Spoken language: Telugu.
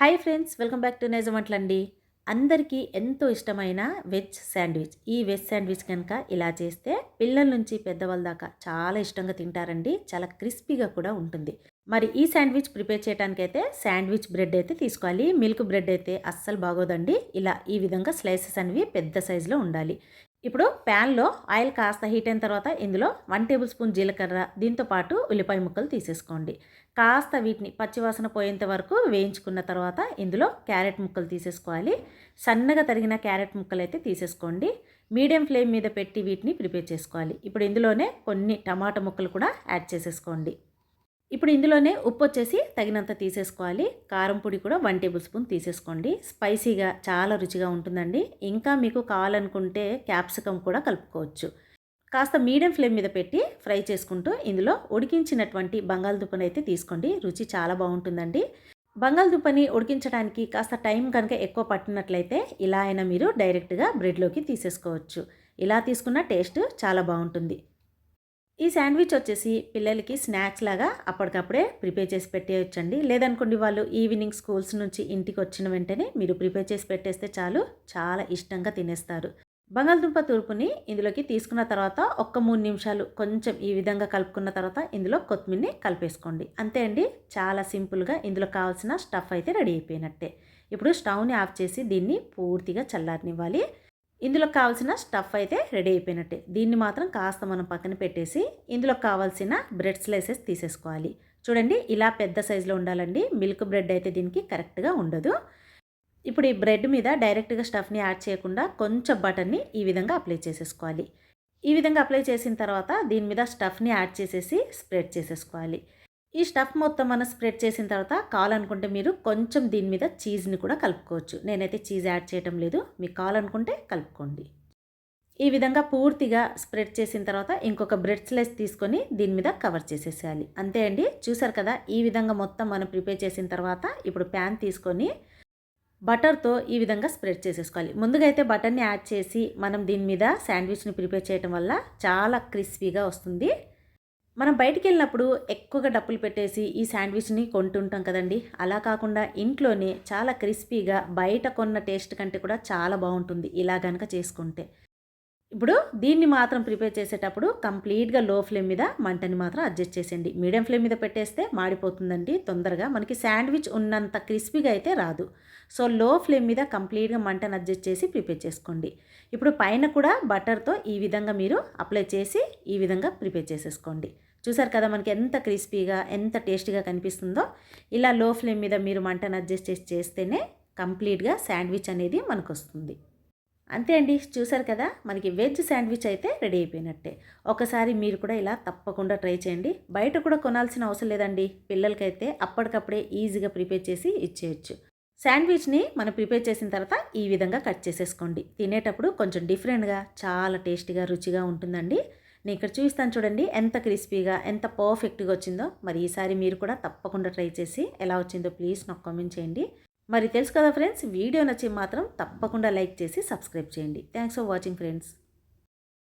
Hi friends welcome back to నిజమంట్లండి అందరికీ ఎంతో ఇష్టమైన వెజ్ శాండ్విచ్. ఈ వెజ్ శాండ్విచ్ కనుక ఇలా చేస్తే పిల్లల నుంచి పెద్దవాళ్ళ దాకా చాలా ఇష్టంగా తింటారండి. చాలా క్రిస్పీగా కూడా ఉంటుంది. మరి ఈ శాండ్విచ్ ప్రిపేర్ చేయడానికైతే శాండ్విచ్ బ్రెడ్ అయితే తీసుకోవాలి. మిల్క్ బ్రెడ్ అయితే అస్సలు బాగోదండి. ఇలా ఈ విధంగా స్లైసెస్ అనేవి పెద్ద సైజులో ఉండాలి. ఇప్పుడు ప్యాన్లో ఆయిల్ కాస్త హీట్ అయిన తర్వాత ఇందులో వన్ టేబుల్ స్పూన్ జీలకర్ర దీంతో పాటు ఉల్లిపాయ ముక్కలు తీసేసుకోండి. కాస్త వీటిని పచ్చివాసన పోయేంత వరకు వేయించుకున్న తర్వాత ఇందులో క్యారెట్ ముక్కలు తీసేసుకోవాలి. సన్నగా తరిగిన క్యారెట్ ముక్కలు అయితే తీసేసుకోండి. మీడియం ఫ్లేమ్ మీద పెట్టి వీటిని ప్రిపేర్ చేసుకోవాలి. ఇప్పుడు ఇందులోనే కొన్ని టమాటా ముక్కలు కూడా యాడ్ చేసేసుకోండి. ఇప్పుడు ఇందులోనే ఉప్పు వచ్చేసి తగినంత తీసేసుకోవాలి. కారం పొడి కూడా వన్ టేబుల్ స్పూన్ తీసేసుకోండి. స్పైసీగా చాలా రుచిగా ఉంటుందండి. ఇంకా మీకు కావాలనుకుంటే క్యాప్సికమ్ కూడా కలుపుకోవచ్చు. కాస్త మీడియం ఫ్లేమ్ మీద పెట్టి ఫ్రై చేసుకుంటూ ఇందులో ఉడికించినటువంటి బంగాళదుంపని అయితే తీసుకోండి. రుచి చాలా బాగుంటుందండి. బంగాళదుంపని ఉడికించడానికి కాస్త టైం కనుక ఎక్కువ పట్టినట్లయితే ఇలా అయినా మీరు డైరెక్ట్గా బ్రెడ్లోకి తీసేసుకోవచ్చు. ఇలా తీసుకున్న టేస్ట్ చాలా బాగుంటుంది. ఈ శాండ్విచ్ వచ్చేసి పిల్లలకి స్నాక్స్ లాగా అప్పటికప్పుడే ప్రిపేర్ చేసి పెట్టేయచ్చండి. లేదనుకోండి వాళ్ళు ఈవినింగ్ స్కూల్స్ నుంచి ఇంటికి వచ్చిన వెంటనే మీరు ప్రిపేర్ చేసి పెట్టేస్తే చాలు చాలా ఇష్టంగా తినేస్తారు. బంగాళదుంప తూర్పుని ఇందులోకి తీసుకున్న తర్వాత ఒక్క మూడు నిమిషాలు కొంచెం ఈ విధంగా కలుపుకున్న తర్వాత ఇందులో కొత్తిమీరని కలిపేసుకోండి. అంతే అండి చాలా సింపుల్గా ఇందులో కావాల్సిన స్టఫ్ అయితే రెడీ అయిపోయినట్టే. ఇప్పుడు స్టవ్ని ఆఫ్ చేసి దీన్ని పూర్తిగా చల్లారనివ్వాలి. ఇందులో కావాల్సిన స్టఫ్ అయితే రెడీ అయిపోయినట్టే. దీన్ని మాత్రం కాస్త మనం పక్కన పెట్టేసి ఇందులో కావాల్సిన బ్రెడ్ స్లైసెస్ తీసేసుకోవాలి. చూడండి ఇలా పెద్ద సైజులో ఉండాలండి. మిల్క్ బ్రెడ్ అయితే దీనికి కరెక్ట్గా ఉండదు. ఇప్పుడు ఈ బ్రెడ్ మీద డైరెక్ట్గా స్టఫ్ని యాడ్ చేయకుండా కొంచెం బటర్ని ఈ విధంగా అప్లై చేసేసుకోవాలి. ఈ విధంగా అప్లై చేసిన తర్వాత దీని మీద స్టఫ్ని యాడ్ చేసేసి స్ప్రెడ్ చేసేసుకోవాలి. ఈ స్టఫ్ మొత్తం మనం స్ప్రెడ్ చేసిన తర్వాత కావాలనుకుంటే మీరు కొంచెం దీని మీద చీజ్ని కూడా కలుపుకోవచ్చు. నేనైతే చీజ్ యాడ్ చేయటం లేదు. మీకు కావాలనుకుంటే కలుపుకోండి. ఈ విధంగా పూర్తిగా స్ప్రెడ్ చేసిన తర్వాత ఇంకొక బ్రెడ్ స్లైస్ తీసుకొని దీని మీద కవర్ చేసేసేయాలి. అంతే అండి. చూసారు కదా ఈ విధంగా మొత్తం మనం ప్రిపేర్ చేసిన తర్వాత ఇప్పుడు ప్యాన్ తీసుకొని బటర్తో ఈ విధంగా స్ప్రెడ్ చేసేసుకోవాలి. ముందుగా అయితే బటర్ని యాడ్ చేసి మనం దీని మీద శాండ్విచ్ని ప్రిపేర్ చేయడం వల్ల చాలా క్రిస్పీగా వస్తుంది. మనం బయటికి వెళ్ళినప్పుడు ఎక్కువగా డప్పులు పెట్టేసి ఈ శాండ్విచ్ని కొంటుంటాం కదండి. అలా కాకుండా ఇంట్లోనే చాలా క్రిస్పీగా బయట కొన్న టేస్ట్ కంటే కూడా చాలా బాగుంటుంది ఇలా కనుక చేసుకుంటే. ఇప్పుడు దీన్ని మాత్రం ప్రిపేర్ చేసేటప్పుడు కంప్లీట్గా లో ఫ్లేమ్ మీద మంటని మాత్రం అడ్జస్ట్ చేసేయండి. మీడియం ఫ్లేమ్ మీద పెట్టేస్తే మాడిపోతుందండి తొందరగా. మనకి శాండ్విచ్ ఉన్నంత క్రిస్పీగా అయితే రాదు. సో లో ఫ్లేమ్ మీద కంప్లీట్గా మంటను అడ్జస్ట్ చేసి ప్రిపేర్ చేసుకోండి. ఇప్పుడు పైన కూడా బటర్తో ఈ విధంగా మీరు అప్లై చేసి ఈ విధంగా ప్రిపేర్ చేసేసుకోండి. చూసారు కదా మనకి ఎంత క్రిస్పీగా ఎంత టేస్టీగా కనిపిస్తుందో? ఇలా లో ఫ్లేమ్ మీద మీరు మంటను అడ్జస్ట్ చేసి చేస్తేనే కంప్లీట్గా శాండ్విచ్ అనేది మనకు వస్తుంది అంతే అండి చూసారు కదా? మనకి వెజ్ శాండ్విచ్ అయితే రెడీ అయిపోయినట్టే. ఒకసారి మీరు కూడా ఇలా తప్పకుండా ట్రై చేయండి. బయట కూడా కొనాల్సిన అవసరం లేదండి. పిల్లలకైతే అప్పటికప్పుడే ఈజీగా ప్రిపేర్ చేసి ఇచ్చేయచ్చు. శాండ్విచ్ని మనం ప్రిపేర్ చేసిన తర్వాత ఈ విధంగా కట్ చేసేసుకోండి. తినేటప్పుడు కొంచెం డిఫరెంట్గా చాలా టేస్టీగా రుచిగా ఉంటుందండి. నేను ఇక్కడ చూపిస్తాను చూడండి ఎంత క్రిస్పీగా ఎంత పర్ఫెక్ట్గా వచ్చిందో. మరి ఈసారి మీరు కూడా తప్పకుండా ట్రై చేసి ఎలా వచ్చిందో ప్లీజ్ నాకు కామెంట్ చేయండి. మరి తెలుసు కదా ఫ్రెండ్స్ వీడియో నచ్చి మాత్రం తప్పకుండా లైక్ చేసి సబ్స్క్రైబ్ చేయండి. Thanks for watching friends.